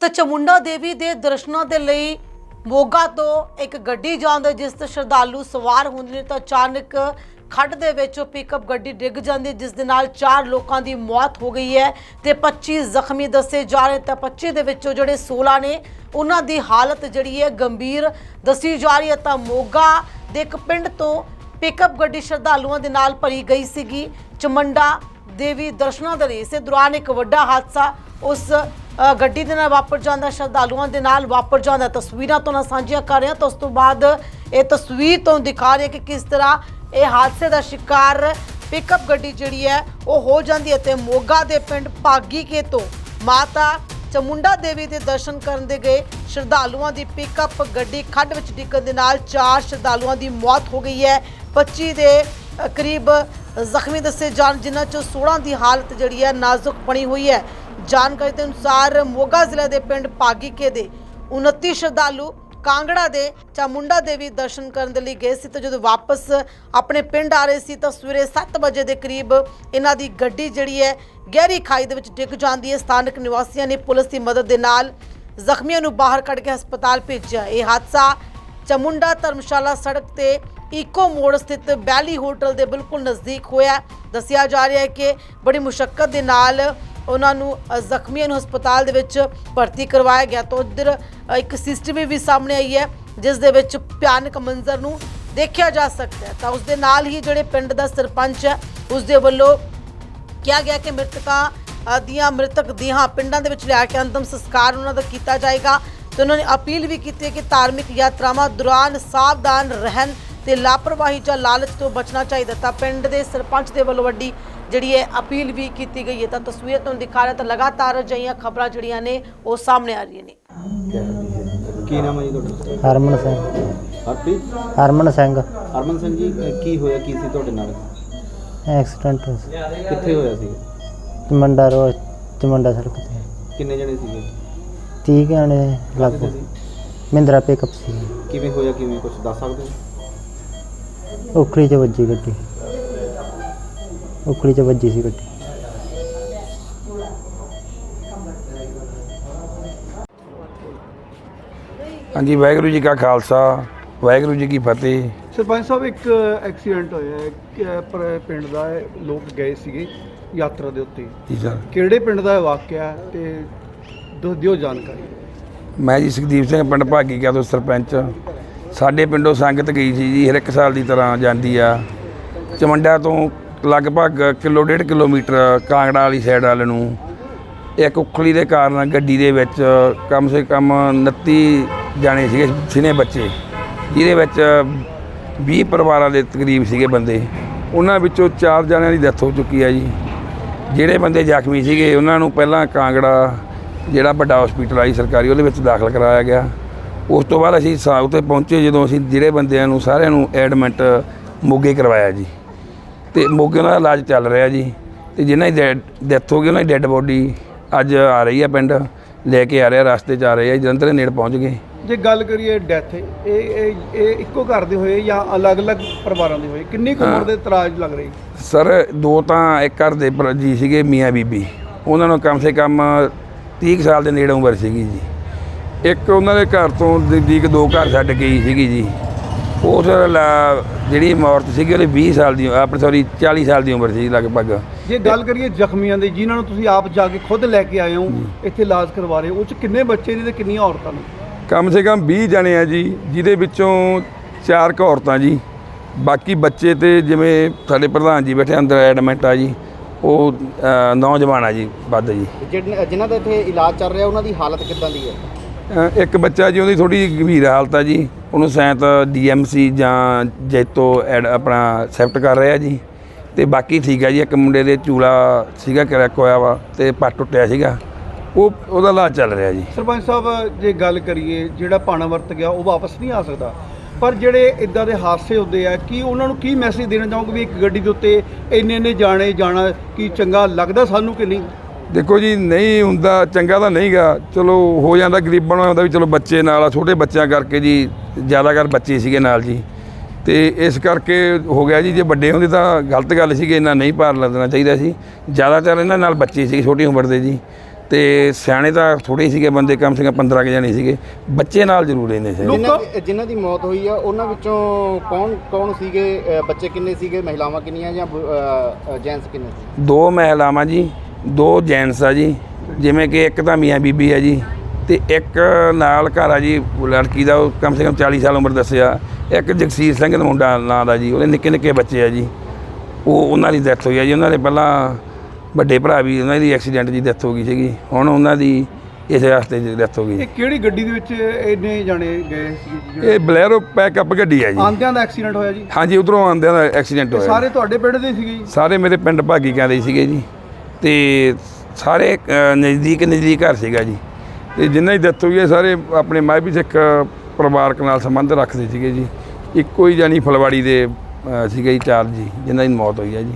ਤਾਂ ਚਮੁੰਡਾ ਦੇਵੀ ਦੇ ਦਰਸ਼ਨਾਂ ਦੇ ਲਈ ਮੋਗਾ ਤੋਂ ਇੱਕ ਗੱਡੀ ਜਾਂਦੇ, ਜਿਸ ਤੇ ਸ਼ਰਧਾਲੂ ਸਵਾਰ ਹੁੰਦੇ ਨੇ ਤਾਂ ਅਚਾਨਕ ਖੱਡ ਦੇ ਵਿੱਚ ਪਿਕਅਪ ਗੱਡੀ ਡਿੱਗ ਜਾਂਦੀ, ਜਿਸ ਦੇ ਨਾਲ 4 ਲੋਕਾਂ ਦੀ ਮੌਤ ਹੋ ਗਈ ਹੈ ਤੇ 25 ਜ਼ਖਮੀ ਦੱਸੇ ਜਾ ਰਹੇ ਤਾਂ 25 ਦੇ ਵਿੱਚੋਂ ਜਿਹੜੇ 16 ਨੇ, ਉਹਨਾਂ ਦੀ ਹਾਲਤ ਜਿਹੜੀ ਹੈ ਗੰਭੀਰ ਦੱਸੀ ਜਾ ਰਹੀ ਹੈ। ਤਾਂ ਮੋਗਾ ਦੇ ਇੱਕ ਪਿੰਡ ਤੋਂ ਪਿਕਅਪ ਗੱਡੀ ਸ਼ਰਧਾਲੂਆਂ ਦੇ ਨਾਲ ਭਰੀ ਗਈ ਸੀਗੀ। ਚਮੰਡਾ ਦੇਵੀ ਦਰਸ਼ਨਾਂ ਦੇ ਲਈ ਇਸੇ ਦੌਰਾਨ ਇੱਕ ਵੱਡਾ ਹਾਦਸਾ ਉਸ ਗੱਡੀ ਦੇ ਨਾਲ ਵਾਪਰ ਜਾਂਦਾ, ਸ਼ਰਧਾਲੂਆਂ ਦੇ ਨਾਲ ਵਾਪਰ ਜਾਂਦਾ। ਤਸਵੀਰਾਂ ਤੋਂ ਨਾਲ ਸਾਂਝੀਆਂ ਕਰ ਰਿਹਾ, ਤਾਂ ਉਸ ਤੋਂ ਬਾਅਦ ਇਹ ਤਸਵੀਰ ਤੋਂ ਦਿਖਾ ਰਹੇ ਕਿ ਕਿਸ ਤਰ੍ਹਾਂ ਇਹ ਹਾਦਸੇ ਦਾ ਸ਼ਿਕਾਰ ਪਿਕਅਪ ਗੱਡੀ ਜਿਹੜੀ ਹੈ, ਉਹ ਹੋ ਜਾਂਦੀ ਹੈ ਤੇ ਮੋਗਾ ਦੇ ਪਿੰਡ ਭਾਗੀ ਕੇ ਤੋਂ ਮਾਤਾ ਚਮੁੰਡਾ ਦੇਵੀ ਦੇ ਦਰਸ਼ਨ ਕਰਨ ਦੇ ਗਏ। ਸ਼ਰਧਾਲੂਆਂ ਦੀ ਪਿਕਅਪ ਗੱਡੀ ਖੱਡ ਵਿੱਚ ਡਿੱਗਣ ਦੇ ਨਾਲ ਚਾਰ ਸ਼ਰਧਾਲੂਆਂ ਦੀ ਮੌਤ ਹੋ ਗਈ ਹੈ। 25 ਦੇ ਕਰੀਬ ਜ਼ਖਮੀ ਦੱਸੇ ਜਾਣ, ਜਿਨ੍ਹਾਂ ਚੋਂ 16 ਦੀ ਹਾਲਤ ਜਿਹੜੀ ਹੈ, ਨਾਜ਼ੁਕ ਬਣੀ ਹੋਈ ਹੈ। ਜਾਣਕਾਰੀ ਦੇ ਅਨੁਸਾਰ ਮੋਗਾ ਜ਼ਿਲ੍ਹੇ ਦੇ ਪਿੰਡ ਭਾਗੀਕੇ ਦੇ 29 ਸ਼ਰਧਾਲੂ ਕਾਂਗੜਾ ਦੇ ਚਾਮੁੰਡਾ ਦੇਵੀ ਦਰਸ਼ਨ ਕਰਨ ਦੇ ਲਈ ਗਏ ਸੀ ਤੇ ਜਦੋਂ ਵਾਪਸ ਆਪਣੇ ਪਿੰਡ ਆ ਰਹੇ ਸੀ ਤਾਂ ਸਵੇਰੇ 7 ਵਜੇ ਦੇ ਕਰੀਬ ਇਹਨਾਂ ਦੀ ਗੱਡੀ ਜਿਹੜੀ ਹੈ ਗਹਿਰੀ ਖਾਈ ਦੇ ਵਿੱਚ ਡਿੱਗ ਜਾਂਦੀ ਹੈ। ਸਥਾਨਕ ਨਿਵਾਸੀਆਂ ਨੇ ਪੁਲਿਸ ਦੀ ਮਦਦ ਦੇ ਨਾਲ ਜ਼ਖਮੀਆਂ ਨੂੰ ਬਾਹਰ ਕੱਢ ਕੇ ਹਸਪਤਾਲ ਭੇਜਿਆ। ਇਹ ਹਾਦਸਾ ਚਮੁੰਡਾ ਧਰਮਸ਼ਾਲਾ ਸੜਕ ਤੇ ਈਕੋ ਮੋੜ ਸਥਿਤ ਬੈਲੀ ਹੋਟਲ ਦੇ ਬਿਲਕੁਲ ਨਜ਼ਦੀਕ ਹੋਇਆ ਦੱਸਿਆ ਜਾ ਰਿਹਾ ਹੈ ਕਿ ਬੜੀ ਮੁਸ਼ਕਲ ਦੇ ਨਾਲ ਉਹਨਾਂ ਨੂੰ ਜ਼ਖਮੀਆਂ ਨੂੰ ਹਸਪਤਾਲ ਦੇ ਵਿੱਚ ਭਰਤੀ ਕਰਵਾਇਆ ਗਿਆ ਤਾਂ ਉਧਰ ਇੱਕ ਸਿਸਟਮ ਵੀ ਸਾਹਮਣੇ ਆਈ ਹੈ, ਜਿਸ ਦੇ ਵਿੱਚ ਭਿਆਨਕ ਮੰਜ਼ਰ ਨੂੰ ਦੇਖਿਆ ਜਾ ਸਕਦਾ ਹੈ। ਤਾਂ ਉਸ ਦੇ ਨਾਲ ਹੀ ਜਿਹੜੇ ਪਿੰਡ ਦਾ ਸਰਪੰਚ ਹੈ ਉਸ ਦੇ ਵੱਲੋਂ ਕਿਹਾ ਗਿਆ ਕਿ ਮ੍ਰਿਤਕਾਂ ਦੀਆਂ ਮ੍ਰਿਤਕ ਦੀਆਂ ਪਿੰਡਾਂ ਦੇ ਵਿੱਚ ਲਿਆ ਕੇ ਅੰਤਮ ਸੰਸਕਾਰ ਉਹਨਾਂ ਦਾ ਕੀਤਾ ਜਾਏਗਾ ਤੇ ਉਹਨਾਂ ਨੇ ਅਪੀਲ ਵੀ ਕੀਤੀ ਹੈ ਕਿ ਧਾਰਮਿਕ ਯਾਤਰਾਵਾਂ ਦੌਰਾਨ ਸਾਵਧਾਨ ਰਹਿਣ ਤੇ ਲਾਪਰਵਾਹੀ ਜਾਂ ਲਾਲਚ ਤੋਂ ਬਚਣਾ ਚਾਹੀਦਾ ਤਾਂ ਪਿੰਡ ਦੇ ਸਰਪੰਚ ਦੇ ਵੱਲੋਂ ਵੱਡੀ ਜਿਹੜੀ ਹੈ ਅਪੀਲ ਵੀ ਕੀਤੀ ਗਈ ਹੈ ਤਾਂ ਤਸਵੀਰ ਤੁਹਾਨੂੰ ਦਿਖਾ ਰਿਹਾ ਤਾਂ ਲਗਾਤਾਰ ਅਜਿਹੀਆਂ ਖਬਰਾਂ ਜਿਹੜੀਆਂ ਨੇ ਉਹ ਸਾਹਮਣੇ ਆ ਰਹੀਆਂ ਨੇ। ਕੀ ਨਾਮ ਹੈ ਜੀ ਤੁਹਾਡਾ? ਹਰਮਨ ਸਿੰਘ। ਹਰਪ੍ਰੀਤ? ਹਰਮਨ ਸਿੰਘ। ਹਰਮਨ ਸਿੰਘ ਜੀ ਅਹ ਕੀ ਹੋਇਆ ਕੀ ਸੀ ਤੁਹਾਡੇ ਨਾਲ? ਐਕਸੀਡੈਂਟ ਕਿੱਥੇ ਹੋਇਆ ਸੀ? ਚਮੰਡਾ ਰੋਡ ਚਮੰਡਾ ਸੜਕ ਤੇ। ਕਿੰਨੇ ਜਣੇ ਸੀਗੇ? 30 ਗਾਣੇ ਕਾਹਦੇ ਲਗਭਗ। ਤੇ ਸੀ? ਮਹਿੰਦਰਾ ਪਿਕਅਪ ਸੀ। ਕਿਵੇਂ ਹੋਇਆ ਕਿਵੇਂ ਕੁਝ ਦੱਸ ਸਕਦੇ ਹੋ? ਉਖੜੀ ਚ ਵੱਜੀ ਗੱਡੀ। ਉਖੜੀ ਚ ਵੱਜੀ ਸੀ ਗੱਡੀ। ਹਾਂਜੀ ਵਾਹਿਗੁਰੂ ਜੀ ਕਾ ਖਾਲਸਾ ਵਾਹਿਗੁਰੂ ਜੀ ਕੀ ਫਤਿਹ। ਸਰਪੰਚ ਸਾਹਿਬ ਇੱਕ ਐਕਸੀਡੈਂਟ ਹੋਇਆ ਹੈ। ਕਿ ਪਰ ਪਿੰਡ ਦਾ ਹੈ, ਲੋਕ ਗਏ ਸੀਗੇ ਯਾਤਰਾ ਦੇ ਉੱਤੇ। ਜੀ ਸਰ। ਕਿਹੜੇ ਪਿੰਡ ਦਾ ਇਹ ਵਾਕਿਆ ਹੈ ਤੇ ਦੋ ਦਿਓ ਜਾਣਕਾਰੀ। ਮੈਂ ਜੀ ਸੁਖਦੀਪ ਸਿੰਘ ਪਿੰਡ ਭਾਗੀ ਕਾ ਤੋਂ ਸਰਪੰਚ। ਸਾਡੇ ਪਿੰਡੋਂ ਸੰਗਤ ਗਈ ਸੀ ਜੀ ਹਰ ਇੱਕ ਸਾਲ ਦੀ ਤਰ੍ਹਾਂ ਜਾਂਦੀ ਆ। ਚਮੰਡਾ ਤੋਂ ਲਗਭਗ ਕਿਲੋ, ਡੇਢ ਕਿਲੋਮੀਟਰ ਕਾਂਗੜਾ ਵਾਲੀ ਸਾਈਡ ਵਾਲੇ ਨੂੰ। ਇੱਕ ਉਖਲੀ ਦੇ ਕਾਰਨ ਗੱਡੀ ਦੇ ਵਿੱਚ ਕਮ ਸੇ ਕਮ 29 ਜਾਣੇ ਸੀਗੇ, ਸਿਨੇ ਬੱਚੇ। ਜਿਹਦੇ ਵਿੱਚ 20 ਪਰਿਵਾਰਾਂ ਦੇ ਤਕਰੀਬ ਸੀਗੇ ਬੰਦੇ। ਉਹਨਾਂ ਵਿੱਚੋਂ 4 ਜਣਿਆਂ ਦੀ ਡੈਥ ਹੋ ਚੁੱਕੀ ਹੈ ਜੀ। ਜਿਹੜੇ ਬੰਦੇ ਜ਼ਖਮੀ ਸੀਗੇ, ਉਹਨਾਂ ਨੂੰ ਪਹਿਲਾਂ ਕਾਂਗੜਾ ਜਿਹੜਾ ਵੱਡਾ ਹਸਪੀਟਲ ਆਈ ਸਰਕਾਰੀ, ਉਹਦੇ ਵਿੱਚ ਦਾਖਲ ਕਰਾਇਆ ਗਿਆ। ਉਸ ਤੋਂ ਬਾਅਦ ਅਸੀਂ ਸਾ ਉੱਤੇ ਪਹੁੰਚੇ, ਜਦੋਂ ਅਸੀਂ ਜਿਹੜੇ ਬੰਦਿਆਂ ਨੂੰ ਸਾਰਿਆਂ ਨੂੰ ਐਡਮਿਟ ਮੋਗੇ ਕਰਵਾਇਆ ਜੀ। ਤੇ ਮੋਗੇ ਉਹਨਾਂ ਦਾ ਇਲਾਜ ਚੱਲ ਰਿਹਾ ਜੀ। ਤੇ ਜਿਨ੍ਹਾਂ ਦੀ ਡੈਥ ਹੋ ਗਈ ਉਹਨਾਂ ਦੀ ਡੈੱਡ ਬੋਡੀ ਅੱਜ ਆ ਰਹੀ ਹੈ ਪਿੰਡ। ਲੈ ਕੇ ਆ ਰਿਹਾ ਰਸਤੇ 'ਚ ਆ ਰਹੇ ਆ ਜਲੰਧਰ ਦੇ ਨੇੜੇ ਪਹੁੰਚ ਗਏ। ਜੇ ਗੱਲ ਕਰੀਏ ਡੈਥ ਇਹ ਇਹ ਇਹ ਇੱਕੋ ਘਰ ਦੇ ਹੋਏ ਜਾਂ ਅਲੱਗ-ਅਲੱਗ ਪਰਿਵਾਰਾਂ ਦੇ ਹੋਏ? ਕਿੰਨੀ ਕੁ ਉਮਰ ਦੇ ਤਰਾਜ ਲੱਗ ਰਹੀ? ਸਰ ਦੋ ਤਾਂ ਇੱਕ ਘਰ ਦੇ ਜੀ ਸੀਗੇ ਮੀਆਂ ਬੀਬੀ। ਉਹਨਾਂ ਨੂੰ ਕਮ ਸੇ ਕਮ 30 ਕੁ ਸਾਲ ਦੇ ਨੇੜੇ ਉਮਰ ਸੀਗੀ ਜੀ। ਇੱਕ ਉਹਨਾਂ ਦੇ ਘਰ ਤੋਂ ਨਜ਼ਦੀਕ ਦੋ ਘਰ ਛੱਡ ਗਈ ਸੀਗੀ ਜੀ। ਉਸ ਲਾ- ਜਿਹੜੀ ਮੌਤ ਸੀਗੀ ਉਹਦੇ 20 ਸਾਲ ਦੀ ਆਪਣੀ ਸੌਰੀ 40 ਸਾਲ ਦੀ ਉਮਰ ਸੀ ਲਗਭਗ। ਜੇ ਗੱਲ ਕਰੀਏ ਜ਼ਖਮੀਆਂ ਦੀ ਜਿਨ੍ਹਾਂ ਨੂੰ ਤੁਸੀਂ ਆਪ ਜਾ ਕੇ ਖੁਦ ਲੈ ਕੇ ਆਏ ਹੋ ਇੱਥੇ ਇਲਾਜ ਕਰਵਾ ਰਹੇ ਹੋ ਉਹ ਚ ਕਿੰਨੇ ਬੱਚੇ ਨੇ ਤੇ ਕਿੰਨੀਆਂ ਔਰਤਾਂ ਨੇ? ਕਮ ਸੇ ਕਮ 20 ਜਣੇ ਆ ਜੀ ਜਿਹਦੇ ਵਿੱਚੋਂ ਚਾਰ ਕੁ ਔਰਤਾਂ ਜੀ। ਬਾਕੀ ਬੱਚੇ ਤੇ ਜਿਵੇਂ ਸਾਡੇ ਪ੍ਰਧਾਨ ਜੀ ਬੈਠੇ ਅੰਦਰ ਐਡਮਿਟ ਆ ਜੀ ਉਹ ਅ, ਨੌਜਵਾਨ ਆ ਜੀ ਵੱਧ ਜੀ। ਜਿਹਨ- ਜਿਨ੍ਹਾਂ ਦਾ ਇੱਥੇ ਇਲਾਜ ਚੱਲ ਰਿਹਾ ਉਹਨਾਂ ਦੀ ਹਾਲਤ ਕਿੱਦਾਂ ਦੀ ਹੈ? ਅ, ਇੱਕ ਬੱਚਾ ਜੀ ਉਹਦੀ ਥੋੜੀ ਗੰਭੀਰ ਹਾਲਤ ਆ ਜੀ। ਉਹਨੂੰ ਸ਼ਾਇਦ ਡੀਐਮਸੀ ਜਾਂ ਜੈਤੋ ਐਡ ਆਪਣਾ ਸੈਫਟ ਕਰ ਰਿਹਾ ਜੀ। ਤੇ ਬਾਕੀ ਠੀਕ ਹੈ ਜੀ, ਇੱਕ ਮੁੰਡੇ ਦੇ ਚੂਲਾ ਸੀਗਾ ਕਰੈਕ ਹੋਇਆ ਵਾ ਤੇ ਪੱਟ ਟੁੱਟਿਆ ਸੀਗਾ। ਉਹ, ਉਹਦਾ ਇਲਾਜ ਚੱਲ ਰਿਹਾ ਜੀ। ਸਰਪੰਚ ਸਾਹਿਬ, ਜੇ ਗੱਲ ਕਰੀਏ, ਜਿਹੜਾ ਪਾਣਾ ਵਰਤ ਗਿਆ, ਉਹ ਵਾਪਸ ਨਹੀਂ ਆ ਸਕਦਾ। ਪਰ ਜਿਹੜੇ ਇਦਾਂ ਦੇ ਹਾਦਸੇ ਹੁੰਦੇ ਆ, ਕੀ ਉਹਨਾਂ ਨੂੰ ਕੀ ਮੈਸੇਜ ਦੇਣਾ ਚਾਹੋਗੇ ਵੀ ਇੱਕ ਗੱਡੀ ਦੇ ਉੱਤੇ ਇੰਨੇ ਇੰਨੇ ਜਾਣੇ ਜਾਣਾ, ਕੀ ਚੰਗਾ ਲੱਗਦਾ ਸਾਨੂੰ ਕਿ ਨਹੀਂ? ਦੇਖੋ ਜੀ ਨਹੀਂ ਹੁੰਦਾ ਚੰਗਾ ਤਾਂ ਨਹੀਂਗਾ। ਚਲੋ ਹੋ ਜਾਂਦਾ ਗਰੀਬਾਂ ਨੂੰ ਹੁੰਦਾ ਵੀ ਚਲੋ ਬੱਚੇ ਨਾਲ ਆ ਛੋਟੇ ਬੱਚਿਆਂ ਕਰਕੇ ਜੀ ਜ਼ਿਆਦਾਤਰ ਬੱਚੇ ਸੀਗੇ ਨਾਲ ਜੀ। ਤੇ ਇਸ ਕਰਕੇ ਹੋ ਗਿਆ ਜੀ ਜੇ ਵੱਡੇ ਹੁੰਦੇ ਤਾਂ ਗਲਤ ਗੱਲ ਸੀਗੀ ਇੰਨਾ ਨਹੀਂ ਭਾਰ ਲੱਦਣਾ ਚਾਹੀਦਾ ਸੀ। ਜ਼ਿਆਦਾਤਰ ਇਹਨਾਂ ਨਾਲ ਬੱਚੇ ਸੀ ਛੋਟੀ ਉਮਰ ਦੇ ਜੀ। ਤੇ ਸਿਆਣੇ ਤਾਂ ਥੋੜੇ ਸੀਗੇ ਬੰਦੇ ਕਮ ਸੇ ਕਮ 15 ਕੇ ਜਾਣੇ ਸੀਗੇ। ਬੱਚੇ ਨਾਲ ਜ਼ਰੂਰ ਇਹਨੇ ਸੀ। ਲੋਕ- ਜਿਨ੍ਹਾਂ ਦੀ- ਜਿਨ੍ਹਾਂ ਦੀ ਮੌਤ ਹੋਈ ਆ ਉਹਨਾਂ ਵਿੱਚੋਂ ਕੌਣ ਕੌਣ ਸੀਗੇ? ਅ, ਬੱਚੇ ਕਿੰਨੇ ਸੀਗੇ? ਮਹਿਲਾਵਾਂ ਕਿੰਨੀਆਂ ਜਾਂ ਜੈਂਟਸ ਕਿੰਨੇ ਸੀ? ਦੋ ਮਹਿਲਾਵਾਂ ਜੀ। ਦੋ ਜੈਂਟਸ ਆ ਜੀ ਜਿਵੇਂ ਕਿ ਇੱਕ ਤਾਂ ਮੀਆਂ ਬੀਬੀ ਹੈ ਜੀ ਤੇ ਇੱਕ ਨਾਲ ਘਰ ਆ ਜੀ ਲੜਕੀ ਦਾ ਉਹ ਕਮ ਸੇ ਕਮ 40 ਸਾਲ ਉਮਰ ਦੱਸਿਆ ਇੱਕ ਜਗਸੀਰ ਸਿੰਘ ਦਾ ਮੁੰਡਾ ਨਾਂ ਦਾ ਜੀ ਉਹਦੇ ਨਿੱਕੇ ਨਿੱਕੇ ਬੱਚੇ ਆ ਜੀ ਉਹ ਉਹਨਾਂ ਦੀ ਡੈਥ ਹੋਈ ਆ ਜੀ ਉਹਨਾਂ ਦੇ ਪਹਿਲਾਂ ਵੱਡੇ ਭਰਾ ਵੀ ਉਹਨਾਂ ਦੀ ਐਕਸੀਡੈਂਟ ਦੀ ਡੈਥ ਹੋ ਗਈ ਸੀਗੀ ਹੁਣ ਉਹਨਾਂ ਦੀ ਇਸ ਰਸਤੇ 'ਚ ਡੈਥ ਹੋ ਗਈ। ਇਹ ਕਿਹੜੀ ਗੱਡੀ ਦੇ ਵਿੱਚ ਇੰਨੇ ਜਾਣੇ ਗਏ ਸੀ? ਇਹ ਬਲੈਰੋ ਪੈਕਅਪ ਗੱਡੀ ਹੈ ਜੀ। ਆਂਦਿਆਂ ਦਾ ਐਕਸੀਡੈਂਟ ਹੋਇਆ ਜੀ? ਹਾਂਜੀ ਉਧਰੋਂ ਆਉਂਦਿਆਂ ਦਾ ਐਕਸੀਡੈਂਟ ਹੋਇਆ। ਸਾਰੇ ਤੁਹਾਡੇ ਪਿੰਡ ਦੇ ਸੀਗੇ ਜੀ? ਸਾਰੇ ਮੇਰੇ ਪਿੰਡ ਭਾਗੀ ਕਹਿੰਦੇ ਸੀਗੇ ਜੀ। ਤੇ ਸਾਰੇ ਨਜ਼ਦੀਕ ਨਜ਼ਦੀਕ ਘਰ ਸੀਗਾ ਜੀ। ਤੇ ਜਿੰਨਾ ਹੀ ਡੈਥ ਹੋਈ ਹੈ ਸਾਰੇ ਆਪਣੇ ਮਾਝੀ ਸਿੱਖ ਪਰਿਵਾਰਕ ਨਾਲ ਸੰਬੰਧ ਰੱਖਦੇ ਸੀਗੇ ਜੀ। ਇੱਕੋ ਹੀ ਜਾਨੀ ਫਲਵਾੜੀ ਦੇ ਅ, ਸੀਗੇ ਜੀ ਚਾਰ ਜੀ ਜਿਨ੍ਹਾਂ ਦੀ ਮੌਤ ਹੋਈ ਹੈ ਜੀ।